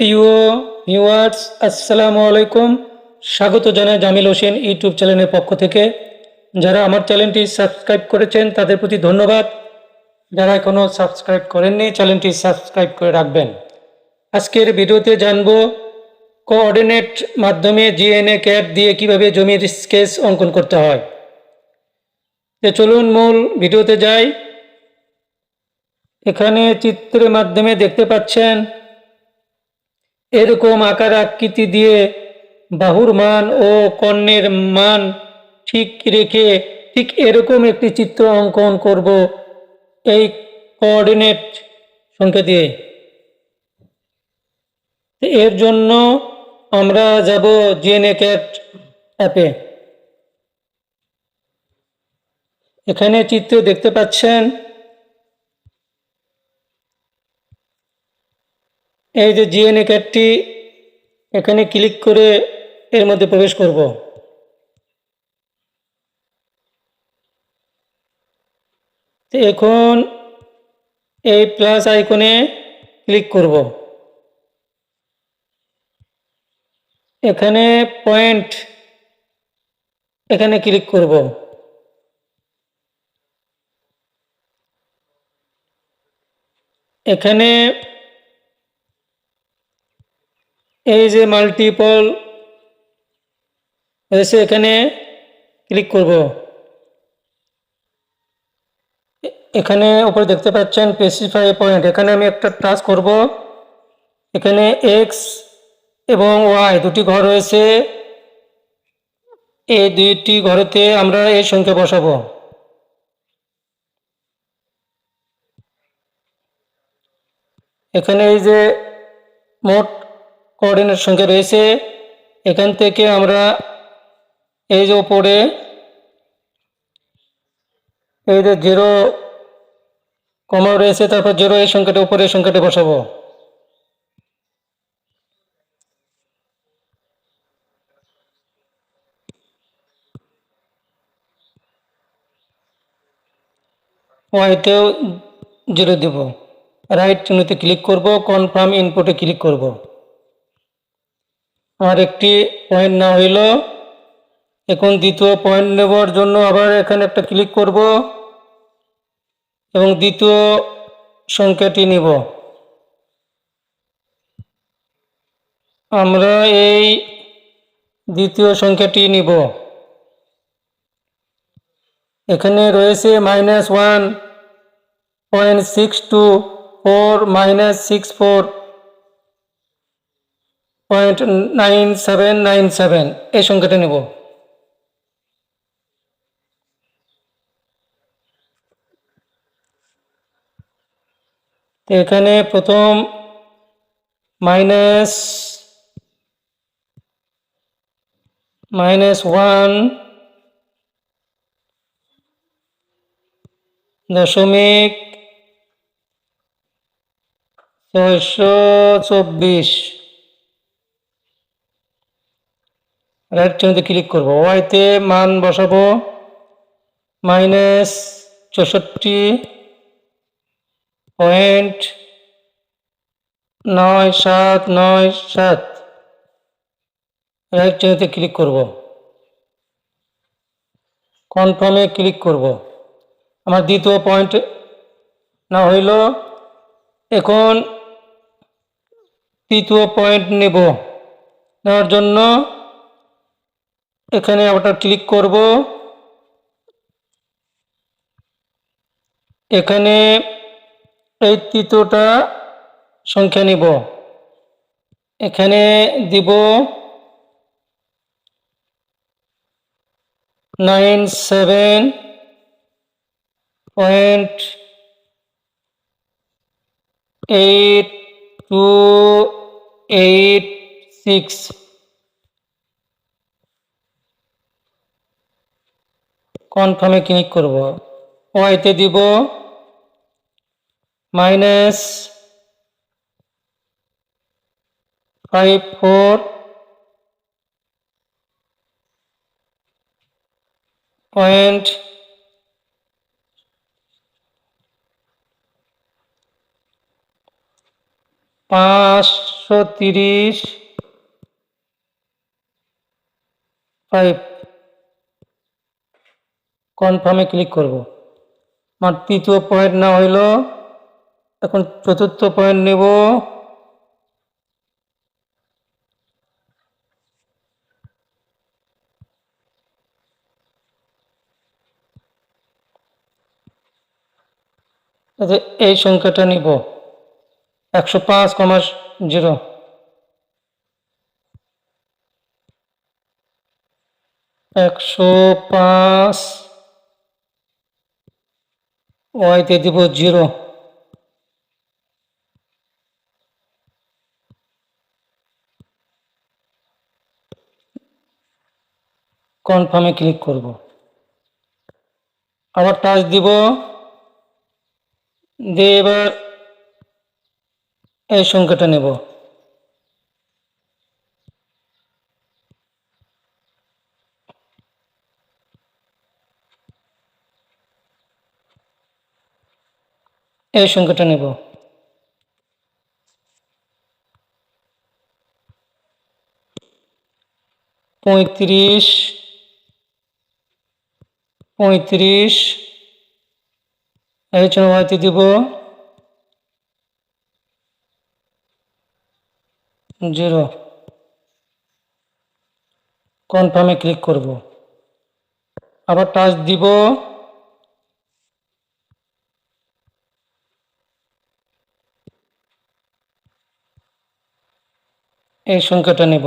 প্রিয় ভিউয়ার্স আসসালামু আলাইকুম। স্বাগত জানাই জামিল হোসেন ইউটিউব চ্যানেলের পক্ষ থেকে। যারা আমার চ্যানেলটি সাবস্ক্রাইব করেছেন, তাদের প্রতি ধন্যবাদ। যারা এখনও সাবস্ক্রাইব করেননি, চ্যানেলটি সাবস্ক্রাইব করে রাখবেন। আজকের ভিডিওতে জানব কোঅর্ডিনেট মাধ্যমে জিএনএ ক্যাপ দিয়ে কীভাবে জমির স্কেচ অঙ্কন করতে হয়। চলুন মূল ভিডিওতে যাই। এখানে চিত্রের মাধ্যমে দেখতে পাচ্ছেন এরকম আকার আকৃতি দিয়ে বাহুর মান ও কর্ণের মান ঠিক রেখে ঠিক এরকম একটি চিত্র অঙ্কন করব। এই কোঅর্ডিনেট সংখ্যা দিয়ে। এর জন্য আমরা যাব জিএনএ ক্যাট অ্যাপে এখানে চিত্র দেখতে পাচ্ছেন এই যে জিএনএ ক্যাটটি এখানে ক্লিক করে এর মধ্যে প্রবেশ করব। এখন এই প্লাস আইকনে ক্লিক করব। এখানে পয়েন্ট এখানে ক্লিক করব। এখানে এই যে মাল্টিপল এসে এখানে ক্লিক করব। এখানে উপরে দেখতে পাচ্ছেন স্পেসিফাই পয়েন্ট এখানে আমি একটা টাচ করব। এখানে এক্স এবং ওয়াই দুটি ঘর রয়েছে। এই দুইটি ঘরেতে আমরা এই সংখ্যা বসাবো। এখানে এই যে মোট কোঅর্ডিনেট সংখ্যা রয়েছে। এখান থেকে আমরা এই যে উপরে, এই যে জিরো কমা রয়েছে, তারপর জিরো এই সংখ্যাটা, উপরে এই সংখ্যাটা বসাবো। ওয়াইতেও জিরো দেব। রাইট চিহ্নতে ক্লিক করব কনফার্ম ইনপুটে ক্লিক করব। আর একটি পয়েন্ট না হইল। এখন দ্বিতীয় পয়েন্ট নেবার জন্য আবার এখানে একটা ক্লিক করব এবং দ্বিতীয় সংখ্যাটি নিব। আমরা এই দ্বিতীয় সংখ্যাটি নিব। এখানে রয়েছে minus one point six two four minus six four point nine seven nine seven. এই সংখ্যাটা নেব। এখানে প্রথম মাইনাস মাইনাস ওয়ান দশমিক ছয়শো চব্বিশ। রাইট চিহ্নতে ক্লিক করব। ওয়াইতে মান বসাবো। মাইনাস চৌষট্টি পয়েন্ট নয় সাত নয় সাত। রাইট চিহ্নতে ক্লিক করব। কনফার্মে ক্লিক করব। আমার দ্বিতীয় পয়েন্ট না হইল। এখন তৃতীয় পয়েন্ট নেব। নেওয়ার জন্য এখানে আবার ক্লিক করব। এখানে এই তৃতীয়টা সংখ্যা নিব। এখানে দিব nine seven point eight two eight six কনফার্মে ক্লিক করব। ওয়াইতে দিব মাইনাস ফাইভ ফোর পয়েন্ট পাঁচ একশো তিরিশ ফাইভ কনফার্মে ক্লিক করব। আমার তৃতীয় পয়েন্ট না হইল। এখন চতুর্থ পয়েন্ট নেব। আচ্ছা, এই সংখ্যাটা নিব। একশো পাঁচ কমাস জিরো একশো পাঁচ ওয়াইতে দিব জিরো। কনফার্মে ক্লিক করব। আবার টাচ দিব। দিয়ে এবার এই সংখ্যাটা নেব। এই সংখ্যাটা নেব। পঁয়ত্রিশ পঁয়ত্রিশ, এই জন্য হয়তো দিব। জিরো। কনফার্মে ক্লিক করব। আবার টাচ দিব। এই সংখ্যাটা নেব।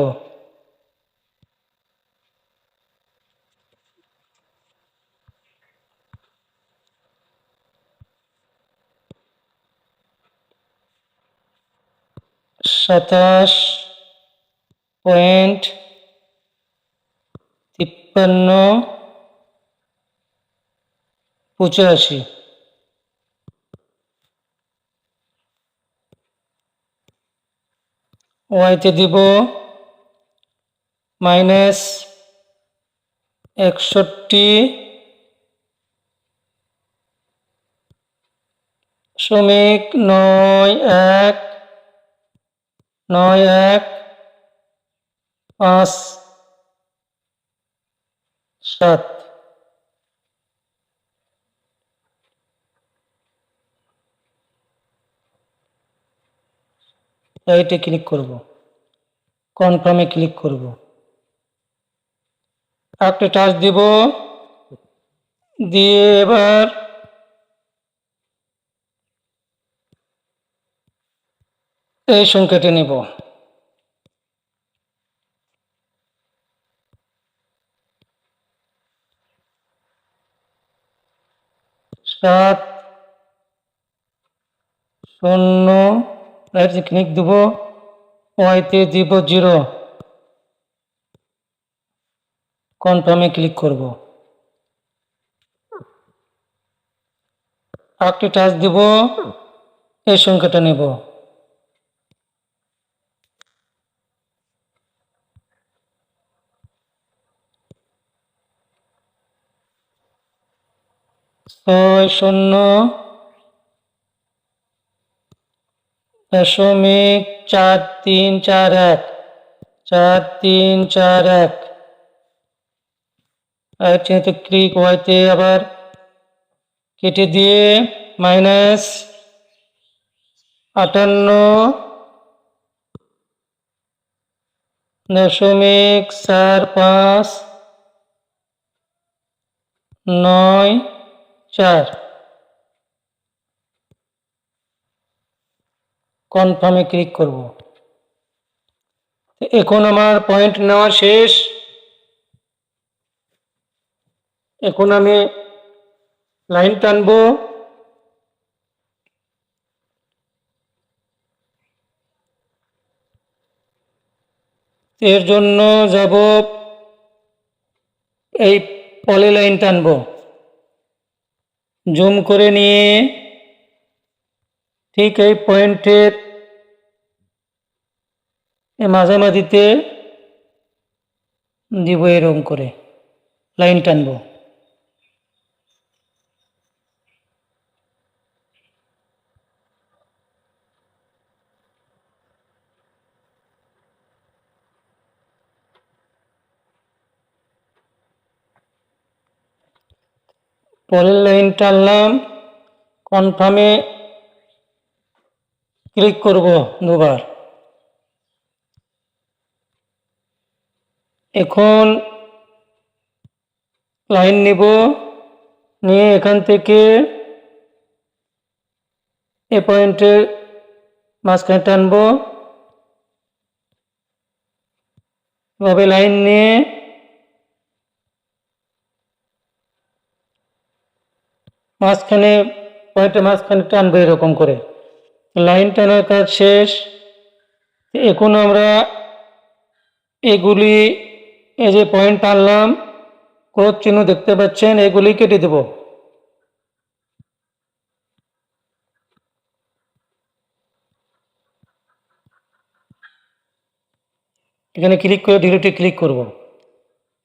সাতাশ পয়েন্ট তিপ্পান্ন পঁচাশি। ওয়াইতে দিব মাইনাস একষট্টি শ্রমিক নয় এক নয় এক পাঁচ সাত। এইটা ক্লিক করব। কনফার্মে ক্লিক করব। একটা টাচ দিব। দিয়ে এবার এই সংখ্যাটি নেব। সাত, শূন্য ক্লিক দেব ওয়াইতে দিব জিরো কনফার্মে ক্লিক করব। একটি টাচ দিব। এই সংখ্যাটা নেব। ছয়, শূন্য। দশমিক চার তিন চার এক, চার তিন চার এক। আর যেহেতু ক্লিক হওয়াতে আবার কেটে দিয়ে মাইনাস আটান্ন দশমিক চার পাঁচ নয় চার। কনফার্মে ক্লিক করব। এখন আমার পয়েন্ট নেওয়া শেষ। এখন আমি লাইন টানবো। এর জন্য যাব এই পলি লাইন টানবো। জুম করে নিয়ে ঠিক এই পয়েন্টের মাঝামাঝিতে দিব এরম করে লাইন টানব। পরের লাইন টানলাম কনফার্মে ক্লিক করব দুবার। এখন লাইন নিব, নিয়ে এখান থেকে এ পয়েন্টের মাঝখানে টানবো। এভাবে লাইন নিয়ে মাঝখানে, পয়েন্টের মাঝখানে টানবো এরকম করে। লাইন টানার কাজ শেষ। এখন আমরা এগুলি এই যে পয়েন্ট টানলাম ক্রোধ চিহ্ন দেখতে পাচ্ছেন, এগুলি কেটে দেব। এখানে ক্লিক করে ডিলিটে ক্লিক করব।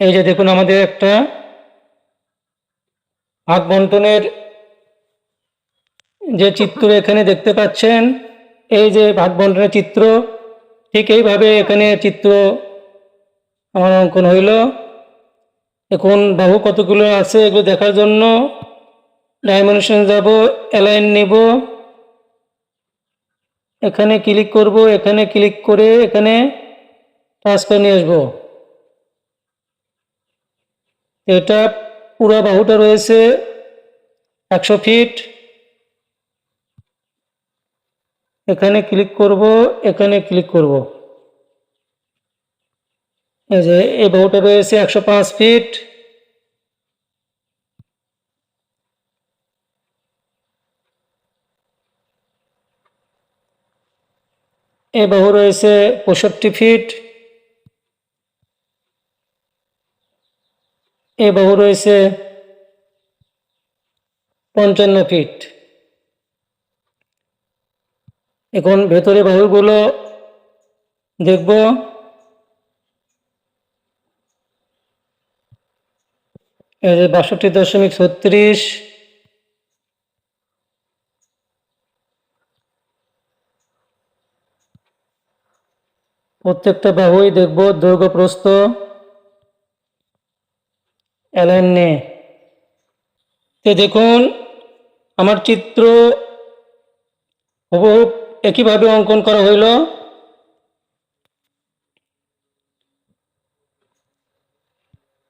এই যে দেখুন, আমাদের একটা ভাগ বন্টনের যে চিত্র এখানে দেখতে পাচ্ছেন, এই যে ভাগ বন্টনের চিত্র, ঠিক এইভাবে এখানে চিত্র আমার অঙ্কন হইল। এখন বাহু কতগুলো আছে এগুলো দেখার জন্য ডাইমেনশন যাব অ্যালাইন নিব। এখানে ক্লিক করব, এখানে ক্লিক করে এখানে টাচ করে নিয়ে আসব। এটা পুরো বাহুটা রয়েছে একশো ফিট এখানে ক্লিক করব, এখানে ক্লিক করব। এই যে, এই বাহুটা রয়েছে একশো পাঁচ ফিট এ বাহু রয়েছে পঁয়ষট্টি ফিট এ বাহু রয়েছে পঞ্চান্ন ফিট এখন ভেতরে বাহুগুলো দেখব। বাষট্টি দশমিক ছত্রিশ। প্রত্যেকটা বাহুই দেখব দৈর্ঘ্য প্রস্থ অ্যালাইন দেখুন, আমার চিত্র হুবহু একইভাবে অঙ্কন করা হইল।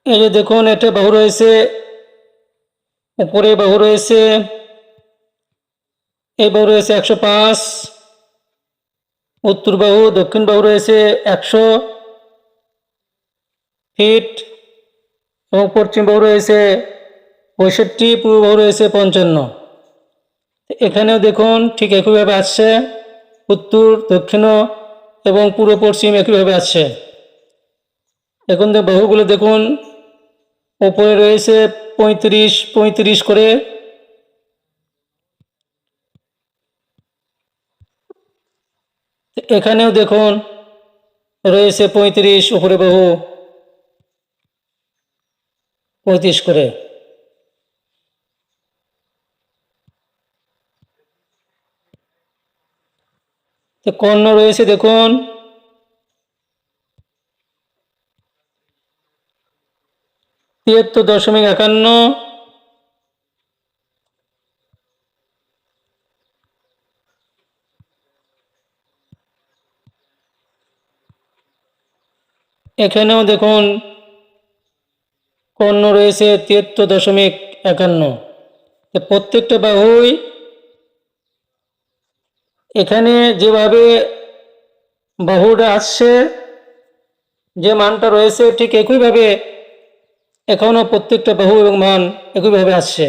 এই যে দেখুন এটা বাহু রয়েছে, উপরে বাহু রয়েছে, এই বাহু রয়েছে একশো পাঁচ, উত্তর বাহু, দক্ষিণ বাহু রয়েছে একশো, ফিট, এবং পশ্চিম বাহু রয়েছে পঁয়ষট্টি, পূর্ব বাহু রয়েছে পঞ্চান্ন। এখানেও দেখুন, ঠিক একইভাবে আসছে। উত্তর, দক্ষিণ এবং পূর্ব পশ্চিম একইভাবে আছে। এখন বাহুগুলো দেখুন ওপরে রয়েছে পঁয়ত্রিশ পঁয়ত্রিশ করে। এখানেও দেখুন, রয়েছে পঁয়ত্রিশ উপরে বাহু, পঁয়ত্রিশ করে তো কর্ণ রয়েছে, দেখুন। তিয়াত্তর দশমিক একান্ন। এখানেও দেখুন, কর্ণ রয়েছে তিয়াত্তর দশমিক একান্ন। প্রত্যেকটা বাহুই এখানে যেভাবে বাহুটা আসছে, যে মানটা রয়েছে, ঠিক একইভাবে এখনও প্রত্যেকটা বাহু এবং মান একইভাবে আসছে।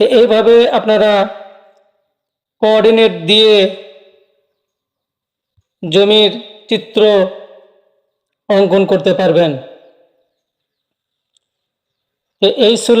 এইভাবে আপনারা কোঅর্ডিনেট দিয়ে জমির চিত্র অঙ্কন করতে পারবেন। এই ছিল